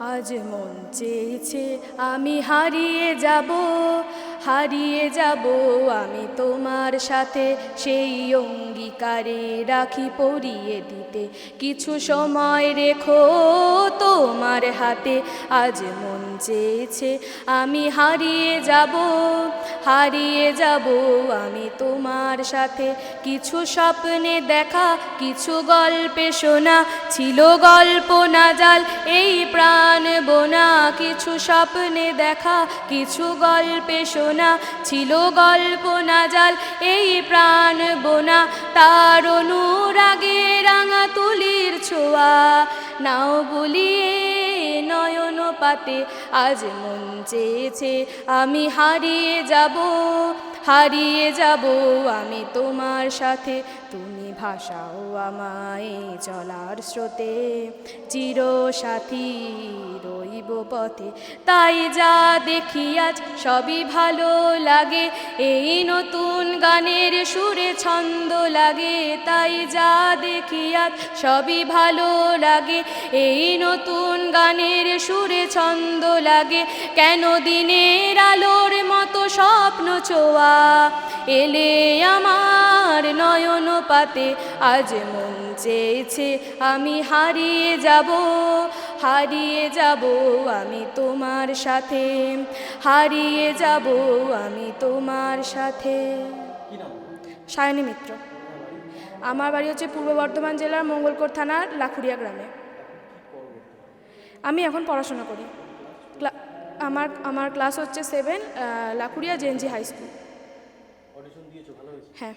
আজ মন চেয়েছে, আমি হারিয়ে যাব হারিয়ে যাব, আমি তোমার সাথে সেই অঙ্গীকারে রাখি পরিয়ে দিতে। কিছু সময় রেখো। তোমার হাতে আজ মন চেয়েছে, আমি হারিয়ে যাব হারিয়ে যাব, আমি তোমার সাথে। কিছু স্বপ্নে দেখা, কিছু গল্পে শোনা, ছিল গল্প না জাল, এই প্রাণ বোনা। কিছু স্বপ্নে দেখা, কিছু গল্পে শোনা, ছিল গল্প না জাল, এই প্রাণ বোনা। তার অনুরাগে রাঙা তুলির ছোঁয়া নাও বলিয়ে নয়ন পাতে। আজ মন চেয়েছে আমি হারিয়ে যাব হারিয়ে যাব আমি তোমার সাথে। তুমি ভাষাও আমায় চলার স্রোতে চির সাথী রইব। পথে। তাই যা দেখি আজ সবই ভালো লাগে। এই নতুন গানের সুরে ছন্দ লাগে। তাই যা দেখি আজ সবই ভালো লাগে। এই নতুন গানের সুরে ছন্দ লাগে। কেন দিনের আলোর মতো স্বপ্ন ছোঁয়া? এলে আমার নয়ন পাতে আজ মন চেয়েছে আমি হারিয়ে যাব হারিয়ে যাব আমি তোমার সাথে হারিয়ে যাব আমি তোমার সাথে। সায়নী মিত্র আমার বাড়ি হচ্ছে পূর্ব বর্ধমান জেলার মঙ্গলকোট থানার লাখুরিয়া গ্রামে। আমি এখন পড়াশোনা করি। আমার আমার ক্লাস হচ্ছে seven Lakhuria JNG high school. হ্যাঁ।